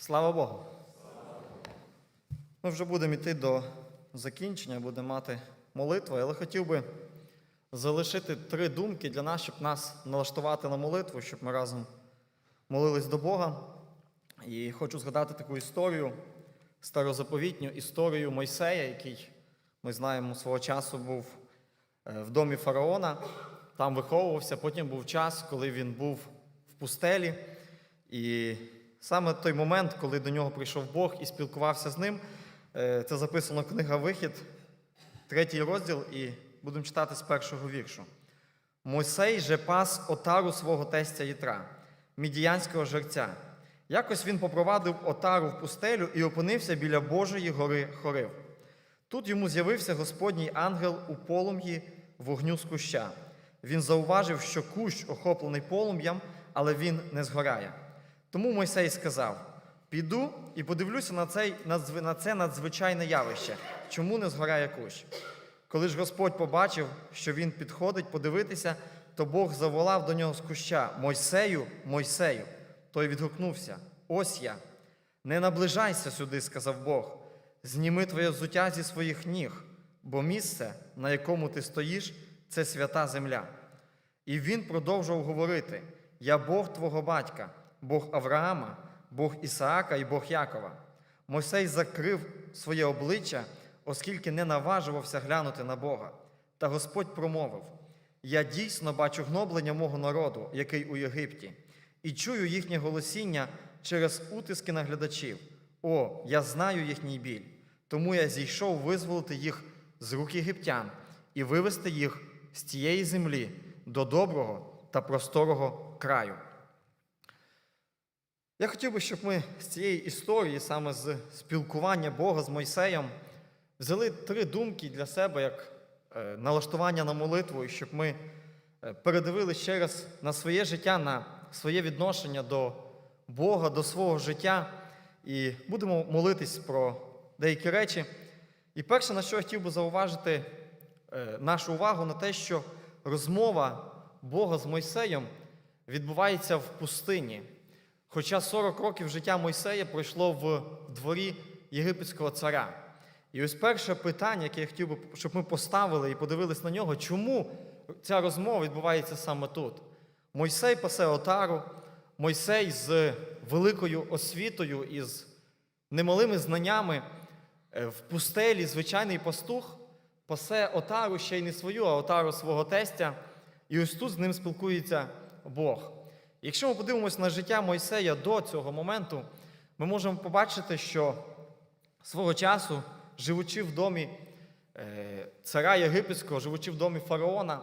Слава Богу. Ми вже будемо йти до закінчення, будемо мати молитву, але хотів би залишити три думки для нас, щоб нас налаштувати на молитву, щоб ми разом молились до Бога. І хочу згадати таку історію, старозаповітню історію Мойсея, який ми знаємо свого часу був е, в домі фараона, там виховувався. Потім був час, коли він був в пустелі. І саме той момент, коли до нього прийшов Бог і спілкувався з ним, е, це записано книга Вихід, третій розділ, і будемо читати з першого віршу. Мойсей же пас отару свого тестя Єтра, мідіянського жерця. Якось він попровадив отару в пустелю і опинився біля Божої гори Хорив. Тут йому з'явився Господній ангел у полум'ї вогню з куща. Він зауважив, що кущ охоплений полум'ям, але він не згорає. Тому Мойсей сказав: Піду і подивлюся на, цей, на це надзвичайне явище, чому не згорає кущ. Коли ж Господь побачив, що він підходить подивитися, то Бог заволав до нього з куща Мойсею, Мойсею. Той відгукнувся: Ось я. Не наближайся сюди, сказав Бог. Зніми твоє взуття зі своїх ніг, бо місце, на якому ти стоїш, це свята земля. І він продовжував говорити: Я Бог твого батька, Бог Авраама, Бог Ісаака і Бог Якова. Мойсей закрив своє обличчя, оскільки не наважувався глянути на Бога. Та Господь промовив: Я дійсно бачу гноблення мого народу, який у Єгипті, і чую їхнє голосіння через утиски наглядачів. О, я знаю їхній біль. Тому я зійшов визволити їх з рук єгиптян і вивести їх з тієї землі до доброго та просторого краю. Я хотів би, щоб ми з цієї історії, саме з спілкування Бога з Мойсеєм, взяли три думки для себе як е, налаштування на молитву, і щоб ми е, передивили ще раз на своє життя, на своє відношення до Бога, до свого життя, і будемо молитись про деякі речі. І перше, на що я хотів би зауважити е, нашу увагу, на те, що розмова Бога з Мойсеєм відбувається в пустині. Хоча 40 років життя Мойсея пройшло в дворі єгипетського царя. І ось перше питання, яке я хотів би, щоб ми поставили і подивились на нього, чому ця розмова відбувається саме тут. Мойсей пасе отару, Мойсей з великою освітою і з немалими знаннями е, в пустелі, звичайний пастух, пасе отару ще й не свою, а отару свого тестя. І ось тут з ним спілкується Бог. Якщо ми подивимося на життя Мойсея до цього моменту, ми можемо побачити, що свого часу, живучи в домі е, царя Єгипетського, живучи в домі фараона,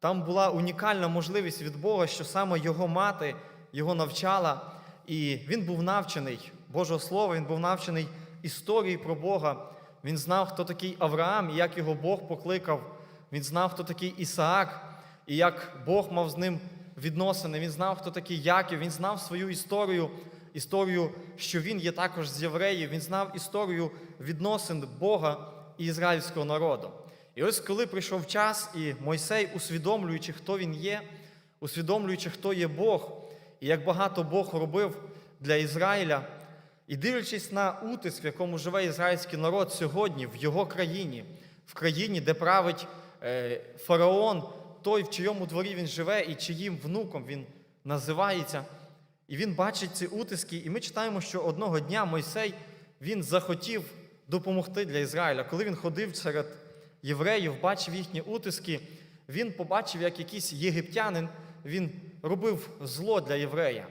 там була унікальна можливість від Бога, що саме його мати його навчала, і він був навчений Божого Слова, він був навчений історії про Бога. Він знав, хто такий Авраам і як його Бог покликав. Він знав, хто такий Ісаак, і як Бог мав з ним відносини. Він знав, хто такий Яків, він знав свою історію, історію, що він є також з євреїв. Він знав історію відносин Бога і ізраїльського народу. І ось коли прийшов час, і Мойсей, усвідомлюючи, хто він є, усвідомлюючи, хто є Бог, і як багато Бог робив для Ізраїля, і дивлячись на утиск, в якому живе ізраїльський народ сьогодні, в його країні, в країні, де править е, фараон, той, в чийому дворі він живе, і чиїм внуком він називається. І він бачить ці утиски, і ми читаємо, що одного дня Мойсей він захотів допомогти для Ізраїля. Коли він ходив серед євреїв, бачив їхні утиски, він побачив, як якийсь єгиптянин він робив зло для єврея.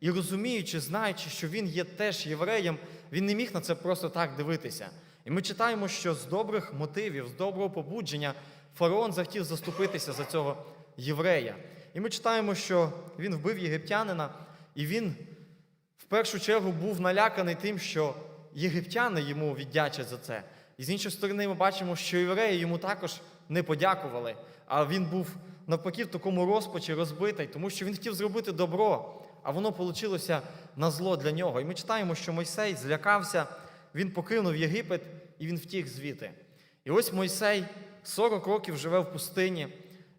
І розуміючи, знаючи, що він є теж євреєм, він не міг на це просто так дивитися. І ми читаємо, що з добрих мотивів, з доброго побудження фараон захотів заступитися за цього єврея. І ми читаємо, що він вбив єгиптянина, і він в першу чергу був наляканий тим, що єгиптяни йому віддячать за це. І з іншої сторони, ми бачимо, що євреї йому також не подякували, а він був навпаки в такому розпачі розбитий, тому що він хотів зробити добро, а воно вийшло на зло для нього. І ми читаємо, що Мойсей злякався, він покинув Єгипет і він втік звідти. І ось Мойсей 40 років живе в пустині,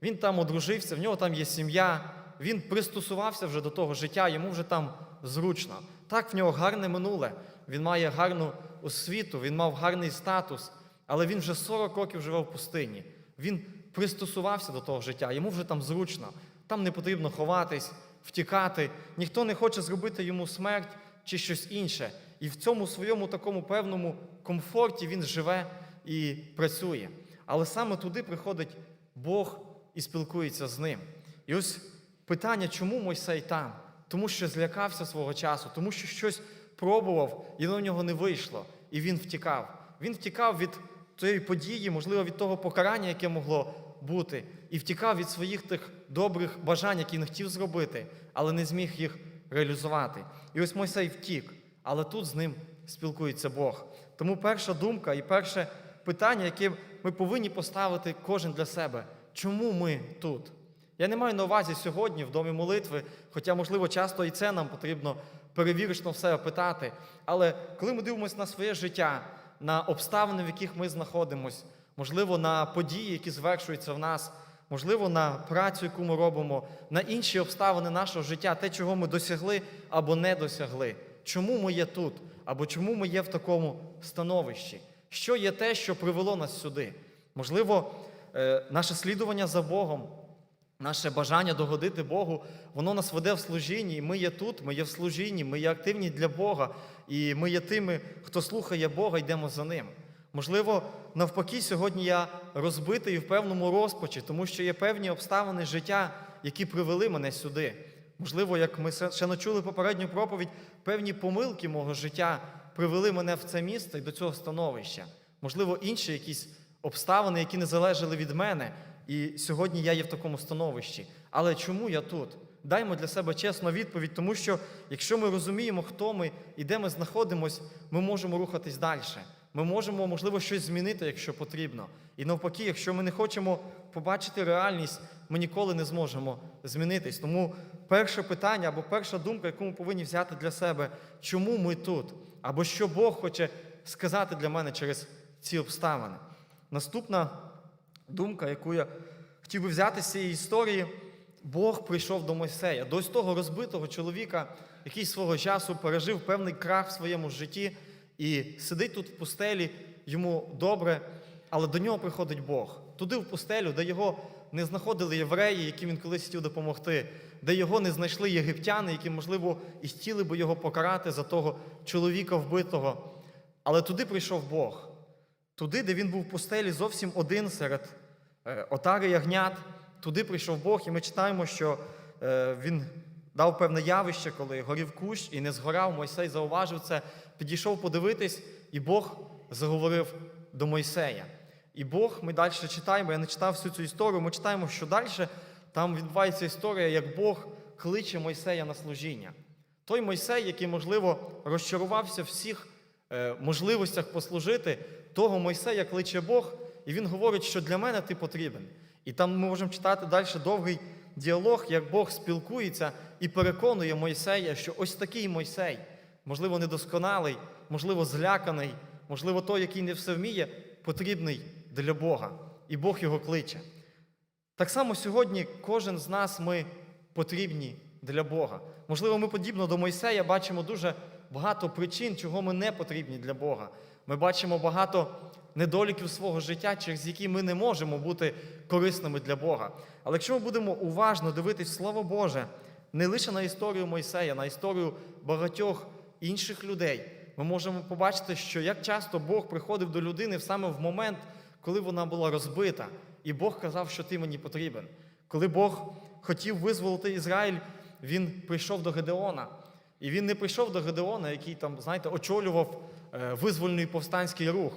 він там одружився, в нього там є сім'я, він пристосувався вже до того життя, йому вже там зручно. Так, в нього гарне минуле, він має гарну освіту, він мав гарний статус, але він вже 40 років живе в пустині. Він пристосувався до того життя, йому вже там зручно, там не потрібно ховатись, втікати, ніхто не хоче зробити йому смерть чи щось інше. І в цьому своєму такому певному комфорті він живе і працює. Але саме туди приходить Бог і спілкується з ним. І ось питання, чому Мойсей там? Тому що злякався свого часу, тому що щось пробував, і на нього не вийшло, і він втікав. Він втікав від тієї події, можливо, від того покарання, яке могло бути, і втікав від своїх тих добрих бажань, які не хотів зробити, але не зміг їх реалізувати. І ось Мойсей втік, але тут з ним спілкується Бог. Тому перша думка і перше питання, яке ми повинні поставити кожен для себе, чому ми тут? Я не маю на увазі сьогодні в домі молитви, хоча, можливо, часто і це нам потрібно перевірочно в себе питати. Але коли ми дивимося на своє життя, на обставини, в яких ми знаходимося, можливо, на події, які звершуються в нас, можливо, на працю, яку ми робимо, на інші обставини нашого життя, те, чого ми досягли або не досягли. Чому ми є тут? Або чому ми є в такому становищі? Що є те, що привело нас сюди? Можливо, е, наше слідування за Богом, наше бажання догодити Богу, воно нас веде в служінні, і ми є тут, ми є в служінні, ми є активні для Бога, і ми є тими, хто слухає Бога, йдемо за Ним. Можливо, навпаки, сьогодні я розбитий в певному розпачі, тому що є певні обставини життя, які привели мене сюди. Можливо, як ми ще не чули попередню проповідь, певні помилки мого життя привели мене в це місце і до цього становища. Можливо, інші якісь обставини, які не залежали від мене. І сьогодні я є в такому становищі. Але чому я тут? Даймо для себе чесну відповідь, тому що якщо ми розуміємо, хто ми і де ми знаходимось, ми можемо рухатись далі. Ми можемо, можливо, щось змінити, якщо потрібно. І навпаки, якщо ми не хочемо побачити реальність, ми ніколи не зможемо змінитись. Тому перше питання або перша думка, яку ми повинні взяти для себе, чому ми тут? Або що Бог хоче сказати для мене через ці обставини. Наступна думка, яку я хотів би взяти з цієї історії, Бог прийшов до Мойсея, до ось того розбитого чоловіка, який свого часу пережив певний крах в своєму житті і сидить тут в пустелі, йому добре, але до нього приходить Бог. Туди в пустелю, де його не знаходили євреї, яким він колись хотів допомогти, де його не знайшли єгиптяни, які, можливо, і хотіли би його покарати за того чоловіка вбитого. Але туди прийшов Бог. Туди, де він був в пустелі, зовсім один серед е, отари ягнят, туди прийшов Бог, і ми читаємо, що е, він дав певне явище, коли горів кущ і не згорав. Мойсей зауважив це, підійшов подивитись, і Бог заговорив до Мойсея. І Бог, ми далі читаємо, я не читав всю цю історію, ми читаємо, що далі там відбувається історія, як Бог кличе Мойсея на служіння. Той Мойсей, який, можливо, розчарувався в всіх е, можливостях послужити, того Мойсея кличе Бог, і він говорить, що для мене ти потрібен. І там ми можемо читати далі довгий діалог, як Бог спілкується і переконує Мойсея, що ось такий Мойсей, можливо, недосконалий, можливо, зляканий, можливо, той, який не все вміє, потрібний для Бога. І Бог його кличе. Так само сьогодні кожен з нас ми потрібні для Бога. Можливо, ми подібно до Мойсея бачимо дуже багато причин, чого ми не потрібні для Бога. Ми бачимо багато недоліків свого життя, через які ми не можемо бути корисними для Бога. Але якщо ми будемо уважно дивитись Слово Боже, не лише на історію Мойсея, на історію багатьох інших людей, ми можемо побачити, що як часто Бог приходив до людини саме в момент, коли вона була розбита, і Бог казав, що ти мені потрібен. Коли Бог хотів визволити Ізраїль, він прийшов до Гедеона. І він не прийшов до Гедеона, який там, знаєте, очолював е, визвольний повстанський рух.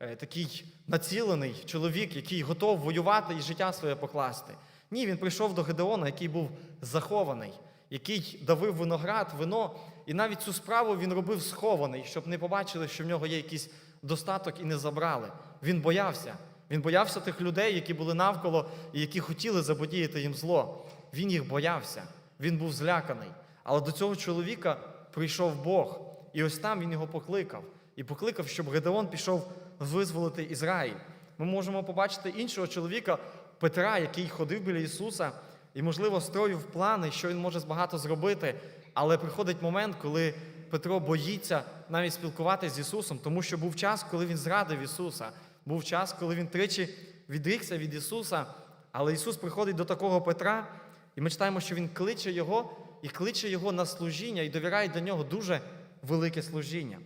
Е, Такий націлений чоловік, який готов воювати і життя своє покласти. Ні, він прийшов до Гедеона, який був захований, який давив виноград, вино, і навіть цю справу він робив схований, щоб не побачили, що в нього є якийсь достаток і не забрали. Він боявся. Він боявся тих людей, які були навколо і які хотіли заподіяти їм зло. Він їх боявся, він був зляканий. Але до цього чоловіка прийшов Бог, і ось там він його покликав. І покликав, щоб Гедеон пішов визволити Ізраїль. Ми можемо побачити іншого чоловіка Петра, який ходив біля Ісуса і, можливо, строїв плани, що він може багато зробити. Але приходить момент, коли Петро боїться навіть спілкуватися з Ісусом, тому що був час, коли він зрадив Ісуса, був час, коли він тричі відрікся від Ісуса, але Ісус приходить до такого Петра, і ми читаємо, що Він кличе Його і кличе Його на служіння і довіряє для нього дуже велике служіння.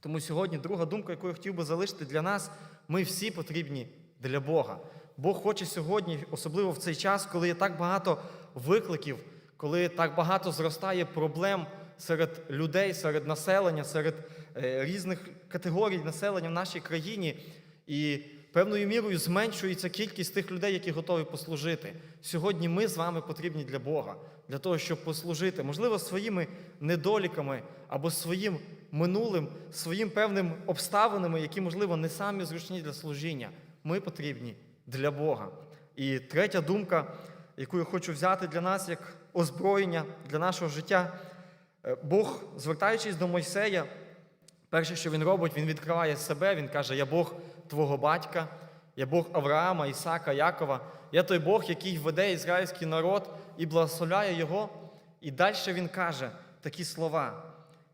Тому сьогодні друга думка, яку я хотів би залишити для нас, ми всі потрібні для Бога. Бог хоче сьогодні, особливо в цей час, коли є так багато викликів, коли так багато зростає проблем серед людей, серед населення, серед е, різних категорій населення в нашій країні. І певною мірою зменшується кількість тих людей, які готові послужити. Сьогодні ми з вами потрібні для Бога, для того, щоб послужити, можливо, своїми недоліками або своїм минулим, своїм певним обставинами, які, можливо, не самі зручні для служіння. Ми потрібні для Бога. І третя думка, яку я хочу взяти для нас як озброєння для нашого життя, Е, Бог, звертаючись до Мойсея, перше, що він робить, він відкриває себе, він каже: Я Бог твого батька, я Бог Авраама, Ісака, Якова, я той Бог, який веде ізраїльський народ і благословляє його. І далі він каже такі слова.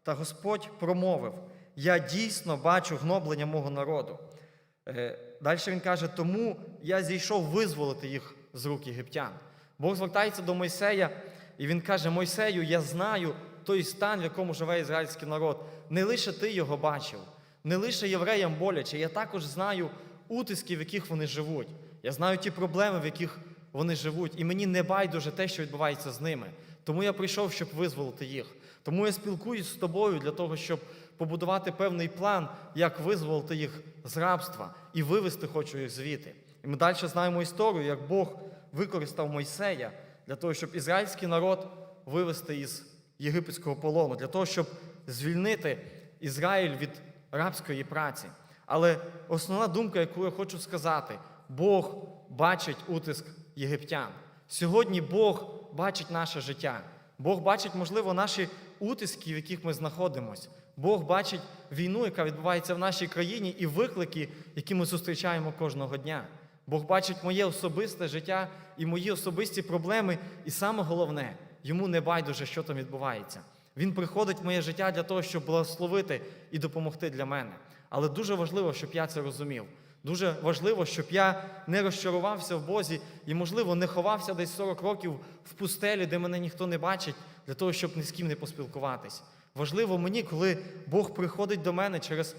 Та Господь промовив: Я дійсно бачу гноблення мого народу. Далі він каже, тому я зійшов визволити їх з рук єгиптян. Бог звертається до Мойсея, і він каже: Мойсею, я знаю той стан, в якому живе ізраїльський народ. Не лише ти його бачив, не лише євреям боляче. Я також знаю утиски, в яких вони живуть. Я знаю ті проблеми, в яких вони живуть. І мені не байдуже те, що відбувається з ними. Тому я прийшов, щоб визволити їх. Тому я спілкуюсь з тобою для того, щоб побудувати певний план, як визволити їх з рабства і вивести хочу їх звідти. І ми далі знаємо історію, як Бог використав Мойсея для того, щоб ізраїльський народ вивести із єгипетського полону, для того, щоб звільнити Ізраїль від рабської праці. Але основна думка, яку я хочу сказати, Бог бачить утиск єгиптян. Сьогодні Бог бачить наше життя. Бог бачить, можливо, наші утиски, в яких ми знаходимося. Бог бачить війну, яка відбувається в нашій країні, і виклики, які ми зустрічаємо кожного дня. Бог бачить моє особисте життя і мої особисті проблеми. І саме головне, йому не байдуже, що там відбувається. Він приходить в моє життя для того, щоб благословити і допомогти для мене. Але дуже важливо, щоб я це розумів. Дуже важливо, щоб я не розчарувався в Бозі і, можливо, не ховався десь 40 років в пустелі, де мене ніхто не бачить, для того, щоб ні з ким не поспілкуватись. Важливо мені, коли Бог приходить до мене через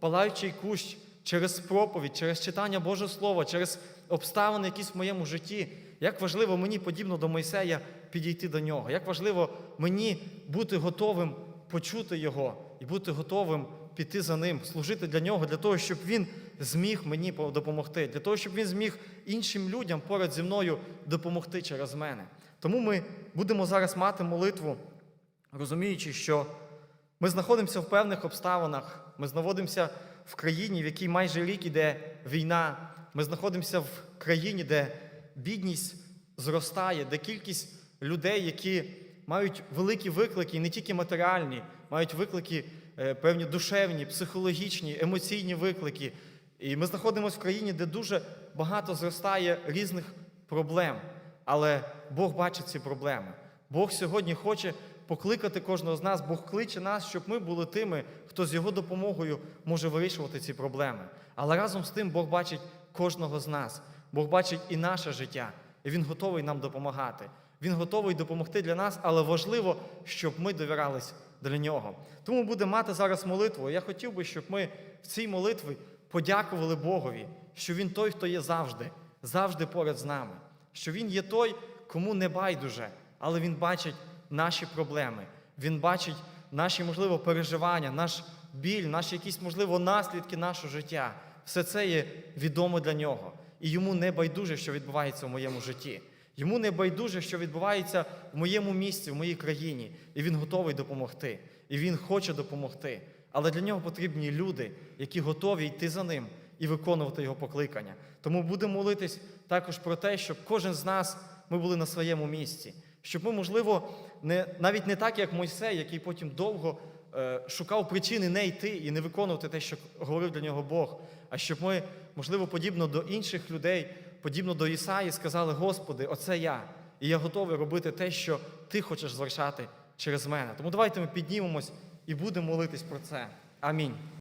палаючий кущ, через проповідь, через читання Божого Слова, через обставини якісь в моєму житті. Як важливо мені, подібно до Мойсея, підійти до нього. Як важливо мені бути готовим почути Його і бути готовим піти за ним, служити для нього, для того, щоб він зміг мені допомогти, для того, щоб він зміг іншим людям поряд зі мною допомогти через мене. Тому ми будемо зараз мати молитву, розуміючи, що ми знаходимося в певних обставинах, ми знаходимося в країні, в якій майже рік іде війна. Ми знаходимося в країні, де бідність зростає, де кількість людей, які мають великі виклики, не тільки матеріальні, мають виклики е, певні душевні, психологічні, емоційні виклики. І ми знаходимося в країні, де дуже багато зростає різних проблем. Але Бог бачить ці проблеми. Бог сьогодні хоче покликати кожного з нас, Бог кличе нас, щоб ми були тими, хто з його допомогою може вирішувати ці проблеми. Але разом з тим Бог бачить кожного з нас. Бог бачить і наше життя, і Він готовий нам допомагати. Він готовий допомогти для нас, але важливо, щоб ми довірялись для нього. Тому будемо мати зараз молитву. Я хотів би, щоб ми в цій молитві подякували Богові, що Він той, хто є завжди, завжди поряд з нами. Що Він є той, кому не байдуже, але Він бачить наші проблеми. Він бачить наші, можливо, переживання, наш біль, наші якісь, можливо, наслідки нашого життя. Все це є відомо для нього. І йому не байдуже, що відбувається в моєму житті. Йому не байдуже, що відбувається в моєму місці, в моїй країні. І він готовий допомогти. І він хоче допомогти. Але для нього потрібні люди, які готові йти за ним і виконувати його покликання. Тому будемо молитись також про те, щоб кожен з нас ми були на своєму місці. Щоб ми, можливо, не, навіть не так, як Мойсей, який потім довго е, шукав причини не йти і не виконувати те, що говорив для нього Бог, а щоб ми, можливо, подібно до інших людей, подібно до Ісаї, сказали: Господи, оце я, і я готовий робити те, що Ти хочеш звершати через мене. Тому давайте ми піднімемось і будемо молитись про це. Амінь.